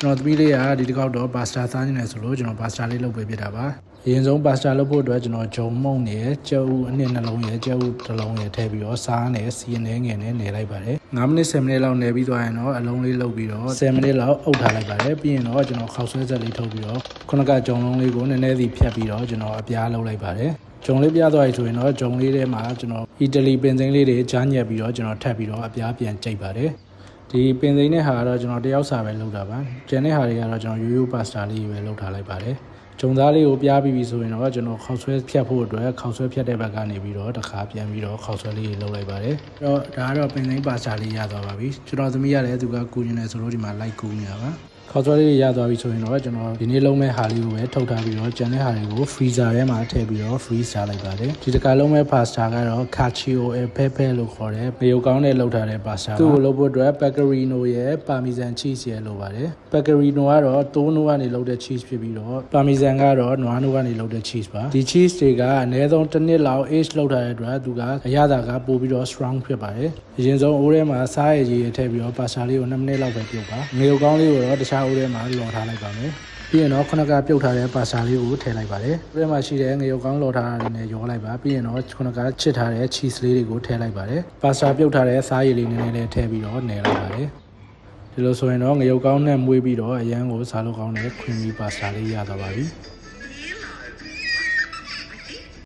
ကျွန်တော်သမီးလေးကဒီတစ်ခေါက်တော့ပါစတာစားနေတယ်ဆိုလို့ကျွန်တော်ပါစတာလေးလုပ်ပေးပြတာပါအရင်ဆုံးပါစတာလုပ်ဖို့အတွက်ကျွန်တော်ဂျုံမုံနဲ့ကြက်ဥအနှစ်နှလုံးရယ်ကြက်ဥတစ်လုံးရယ်ထည့်ပြီးတော့စားနဲ့စီနေငယ်နဲ့နေလိုက်ပါတယ်9မိနစ်10မိနစ်လောက်နေပြီးသွားရင်တော့အလုံးလေးလုပ်ပြီးတော့10မိနစ်လောက်အုပ်ထားလိုက်ပါတယ်ပြီးရင်တော့ကျွန်တော်ခောက်ဆွဲဆက်လေးထုတ်ပြီးတော့ခုနကဂျုံလုံးလေးကိုနည်းနည်းစီဖြတ်ပြီးတော့ကျွန်တော်အပြားလုပ်လိုက်ပါတယ်ဂျုံလေးပြသွားပြီဆိုရင်တော့ဂျုံလေးထဲမှာကျွန်တော်အီတလီပင်စိမ်းလေးတွေကြားညက်ပြီးတော့ကျွန်တော်ထပ်ပြီးတော့အပြားပြန်ကြိတ်ပါတယ် ဒီပင်စိမ်းတဲ့ဟာကတော့ကျွန်တော်တယောက်စာပဲလုပ်တာပါကျန်တဲ့ဟာတွေကတော့ကျွန်တော်ရိုးရိုးပါစတာလေးပဲလုပ်ထားလိုက်ပါတယ်ဂျုံသားလေးကိုပြားပြီးပြီဆိုရင်တော့ကျွန်တော်ခောက်ဆွဲဖြတ်ဖို့အတွက်ခောက်ဆွဲဖြတ်တဲ့ဘက်ကနေပြီးတော့တစ်ခါပြန်ပြီးတော့ခောက်ဆွဲလေးလုပ်လိုက်ပါတယ်အဲ့တော့ဒါကတော့ပင်စိမ်းပါစတာလေးရသွားပါပြီကျွန်တော်သမီးရတယ်သူကကူညင်တယ်ဆိုလို့ဒီမှာလိုက်ကူနေတာပါ ခောက်ဆွဲလေးရသွားပြီဆိုရင်တော့ကျွန်တော်ဒီနေ့လုံးမဲ့ဟာလေးကိုပဲထုတ်ထားပြီးတော့ကျန်တဲ့ဟာတွေကို freezer ထဲမှာထည့်ပြီးတော့ freeze ထားလိုက်ပါတယ်ဒီတစ်ခါလုံးမဲ့ pasta ကတော့ cacio e pepe လို့ခေါ်တယ်မယုတ်ကောင်းနဲ့လုပ်ထားတဲ့ pasta သူ့ကိုလုပ်ဖို့အတွက် pecorino ရဲ့ parmesan cheese ရဲ့လိုပါတယ် pecorino ကတော့တိုးနိုးကနေလုပ်တဲ့ cheese ဖြစ်ပြီးတော့ parmesan ကတော့နွားနိုးကနေလုပ်တဲ့ cheese ပါဒီ cheese တွေကအနည်းဆုံးတစ်နှစ်လောက် age လုပ်ထားတဲ့အတွက်သူကအရသာကပို့ပြီးတော့ strong ဖြစ်ပါတယ်အရင်ဆုံးအိုးထဲမှာစားရည်ကြီးရထည့်ပြီးတော့ pasta လေးကို2မိနစ်လောက်ပဲပြုတ်ပါမယုတ်ကောင်းလေးကိုတော့တခြားအိုးထဲမှာလော်ထားလိုက်ပါမယ်ပြီးရင်တော့ခုနကပြုတ်ထားတဲ့ပါစာလေးကိုထည့်လိုက်ပါတယ်။ဒီထဲမှာရှိတဲ့ငရုတ်ကောင်းလော်ထားတာတွေနဲ့ရောလိုက်ပါ။ပြီးရင်တော့ခုနကချစ်ထားတဲ့ cheese လေးတွေကိုထည့်လိုက်ပါတယ်။ပါစာပြုတ်ထားတဲ့စားရည်လေးနည်းနည်းလေးထည့်ပြီးတော့နယ်လိုက်ပါတယ်။ဒီလိုဆိုရင်တော့ငရုတ်ကောင်းနဲ့မွေးပြီးတော့အရန်ကိုစားလို့ကောင်းတဲ့ creamy pasta လေးရသွားပါပြီ။